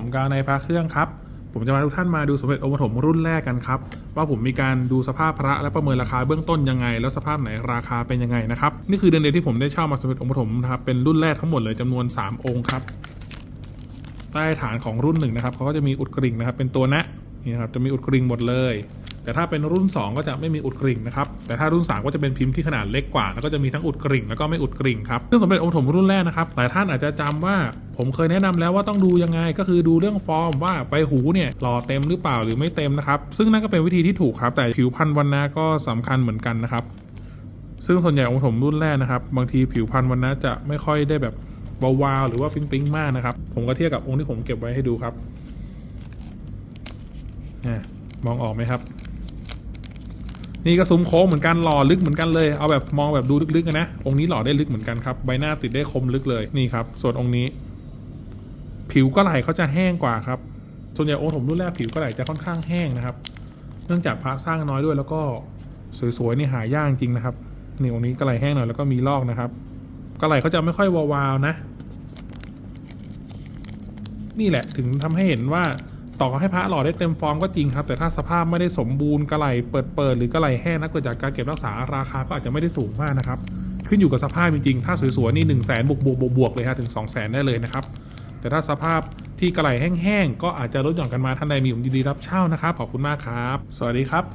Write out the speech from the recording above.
ผมกาวในพระเครื่องครับ ผมจะมาทุกท่านมาดูสมเด็จองค์ปฐมรุ่นแรกกันครับ ว่าผมมีการดูสภาพพระและประเมินราคาเบื้องต้นยังไง แล้วสภาพไหนราคาเป็นยังไงนะครับนี่คือเดือนเดือนที่ผมได้เช่ามาสมเด็จองค์ปฐมนะครับเป็นรุ่นแรกทั้งหมดเลยจำนวน 3 องค์ครับใต้ฐานของรุ่นหนึ่งนะครับเขาก็จะมีอุดกริ่งนะครับ เป็นตัวนะนี่นะครับจะมีอุดกริ่งหมดเลย แต่ถ้าเป็นรุ่น 2 ก็จะไม่มีอุดกริ่งนะครับแต่ถ้ารุ่น 3 ก็จะเป็นพิมพ์ที่ขนาดเล็กกว่า แล้วก็จะมีทั้งอุดกริ่งแล้วก็ไม่อุดกริ่งครับซึ่งสมเด็จองค์ปฐมรุ่นแรกนะครับหลายท่านอาจจะจำว่า ผมเคยแนะนำแล้วว่าต้องดูยังไงก็คือดูเรื่องฟอร์มว่าใบหูเนี่ยหล่อเต็มหรือเปล่าหรือไม่เต็มนะครับ ซึ่งนั่นก็เป็นวิธีที่ถูกครับแต่ผิวพรรณวันนะก็สำคัญเหมือนกันนะครับ ซึ่งส่วนใหญ่ของค์ปฐมรุ่นแรกนะครับ บางทีผิวพรรณวันนะจะไม่ค่อยได้แบบวาวๆหรือว่าฟิงปิงมากนะครับ ผมก็เทียบกับองค์ที่ผมเก็บไว้ให้ดูครับนี่มองออกไหมครับ นี่ก็ซุ้มโค้งเหมือนกันหล่อลึกเหมือนกันเลย เอาแบบมองแบบดูลึกๆกันนะ องค์นี้หล่อได้ลึกเหมือนกันครับ ใบหน้าติดได้คมลึกเลย นี่ครับ ส่วนองค์นี้ ผิวก็ไหลเขาจะแห้งกว่าครับ ส่วนใหญ่องค์ผมรุ่นแรกผิวก็ไหลจะค่อนข้างแห้งนะครับ เนื่องจากพระสร้างน้อยด้วยแล้วก็สวยๆนี่หายากจริงนะครับนี่องค์นี้ก็ไหลแห้งหน่อยแล้วก็มีลอกนะครับก็ไหลเขาจะไม่ค่อยวาวๆนะ นี่แหละถึงทำให้เห็นว่าต่อให้พระหล่อได้เต็มฟอร์มก็จริงครับ แต่ถ้าสภาพไม่ได้สมบูรณ์กระไหลเปิดเปิดๆหรือกระไหลแห้งนะเกิดจากการเก็บรักษาราคาก็อาจจะไม่ได้สูงมากนะครับ ขึ้นอยู่กับสภาพจริงๆถ้าสวยๆนี่1นึ่งแสนบวกบวกบวกเลยฮะถึง2องแสนได้เลยนะครับ แต่ถ้าสภาพที่กระไหลแห้งๆก็อาจจะลดหย่อนกันมาท่านใดมีผมยินดีรับเช่านะครับขอบคุณมากครับ สวัสดีครับผม